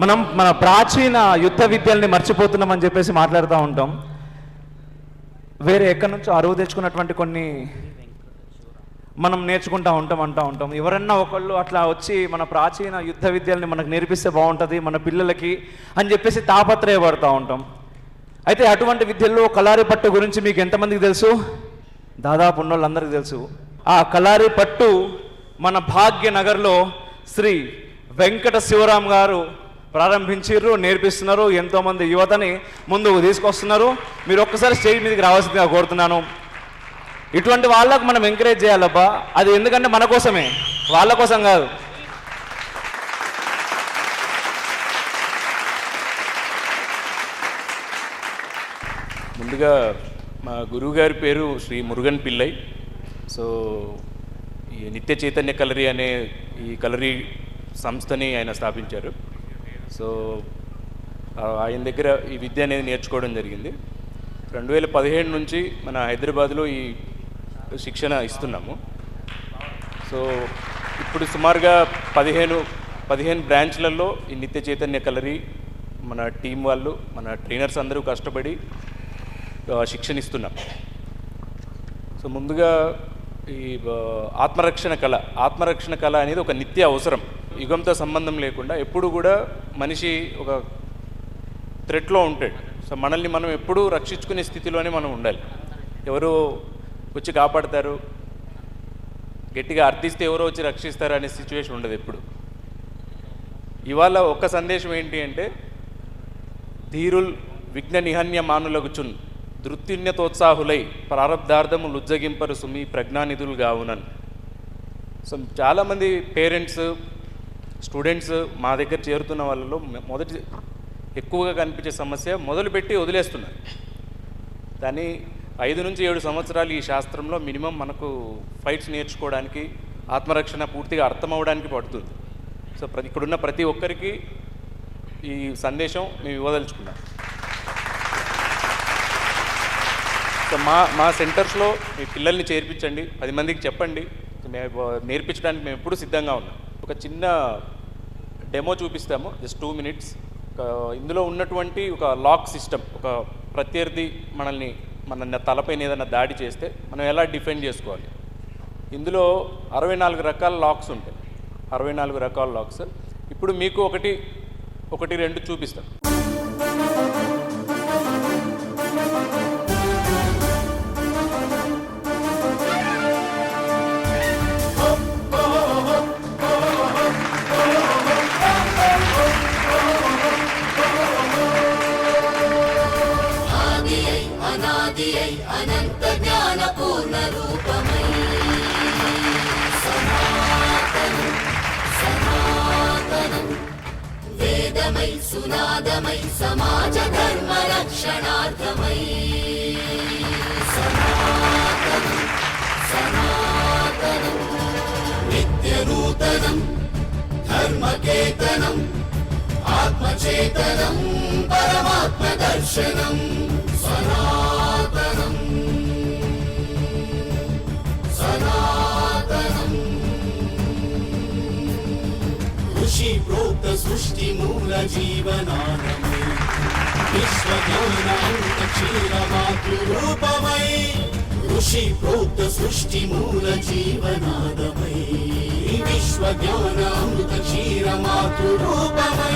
మనం మన ప్రాచీన యుద్ధ విద్యల్ని మర్చిపోతున్నామని చెప్పేసి మాట్లాడుతూ ఉంటాం. వేరే ఎక్కడి నుంచో అరువు తెచ్చుకున్నటువంటి కొన్ని మనం నేర్చుకుంటా ఉంటాం అంటూ ఉంటాం. ఎవరన్నా ఒకళ్ళు అట్లా వచ్చి మన ప్రాచీన యుద్ధ విద్యల్ని మనకు నేర్పిస్తే బాగుంటుంది మన పిల్లలకి అని చెప్పేసి తాపత్రయపడుతూ ఉంటాం. అయితే అటువంటి విద్యల్లో కలారి పట్టు గురించి మీకు ఎంతమందికి తెలుసు? దాదాపు ఉన్న వాళ్ళందరికీ తెలుసు. ఆ కలారి పట్టు మన భాగ్యనగర్లో శ్రీ వెంకట శివరాం గారు ప్రారంభించారు నేర్పిస్తున్నారు ఎంతోమంది యువతని ముందుకు తీసుకొస్తున్నారు. మీరు ఒక్కసారి స్టేజ్ మీదకి రావాల్సిందిగా కోరుతున్నాను. ఇటువంటి వాళ్ళకు మనం ఎంకరేజ్ చేయాలబ్బా. అది ఎందుకంటే మన కోసమే. వాళ్ళ కోసం కాదు. ముందుగా మా గురువుగారి పేరు శ్రీ మురుగన్ పిల్లై. సో ఈ నిత్య చైతన్య కలరీ అనే ఈ కలరీ సంస్థని ఆయన స్థాపించారు. సో ఆయన దగ్గర ఈ విద్య అనేది నేర్చుకోవడం జరిగింది. రెండు వేల పదిహేడు నుంచి మన హైదరాబాద్లో ఈ శిక్షణ ఇస్తున్నాము. సో ఇప్పుడు సుమారుగా పదిహేను పదిహేను బ్రాంచ్లలో ఈ నిత్య చైతన్య కలరీ మన టీం వాళ్ళు మన ట్రైనర్స్ అందరూ కష్టపడి శిక్షణ ఇస్తున్నాం సో ముందుగా ఈ ఆత్మరక్షణ కళ ఆత్మరక్షణ కళ అనేది ఒక నిత్య అవసరం. యుగంతో సంబంధం లేకుండా ఎప్పుడు కూడా మనిషి ఒక థ్రెట్లో ఉంటాడు. సో మనల్ని మనం ఎప్పుడూ రక్షించుకునే స్థితిలోనే మనం ఉండాలి. ఎవరు వచ్చి కాపాడతారు గట్టిగా అర్థిస్తే ఎవరో వచ్చి రక్షిస్తారు అనే సిచ్యువేషన్ ఉండదు ఎప్పుడు. ఇవాళ ఒక్క సందేశం ఏంటి అంటే ధీరుల్ విఘ్న నిహన్య మానులగుచున్ దృత్యున్యతోత్సాహులై ప్రారబ్ధార్థము లుజ్జగింపరు సుమి ప్రజ్ఞానిధులు గావునన్ సో చాలామంది పేరెంట్స్ స్టూడెంట్స్ మా దగ్గర చేరుతున్న వాళ్ళలో మొదటి ఎక్కువగా కనిపించే సమస్య మొదలుపెట్టి వదిలేస్తున్నారు. దాన్ని ఐదు నుంచి ఏడు సంవత్సరాలు ఈ శాస్త్రంలో మినిమం మనకు ఫైట్స్ నేర్చుకోవడానికి ఆత్మరక్షణ పూర్తిగా అర్థం అవ్వడానికి పడుతుంది. సో ప్రతి ఇక్కడున్న ప్రతి ఒక్కరికి ఈ సందేశం మేము ఇవ్వదలుచుకున్నాం. సో మా మా సెంటర్స్లో మీ పిల్లల్ని చేర్పించండి. పది మందికి చెప్పండి. నేర్పించడానికి మేము ఎప్పుడూ సిద్ధంగా ఉన్నాం. ఒక చిన్న డెమో చూపిస్తాము జస్ట్ టూ మినిట్స్ ఇందులో ఉన్నటువంటి ఒక లాక్ సిస్టమ్ ఒక ప్రత్యర్థి మనల్ని మన తలపైన ఏదైనా దాడి చేస్తే మనం ఎలా డిఫెండ్ చేసుకోవాలి? ఇందులో అరవై నాలుగు రకాల లాక్స్ ఉంటాయి. అరవై నాలుగు రకాల లాక్స్. ఇప్పుడు మీకు ఒకటి ఒకటి రెండు చూపిస్తాం. అనాదియై అనంత జ్ఞాన పూర్ణ రూపమై సనాతనం సనాతనం. వేదమై సునాదమై సమాజ ధర్మ రక్షణార్థమై సనాతనం సనాతనం. నిత్య నూతనం ధర్మకేతనం ఆత్మచేతనం పరమాత్మ దర్శనం ఋషి ప్రోక్త సృష్టి మూల జీవనానమై. విశ్వజ్ఞానాంత క్షీర మాతృరూపమై ఋషి ప్రోక్త సృష్టి మూల జీవనాదమై. విశ్వజ్ఞానామృత క్షీర మాతృరూపమై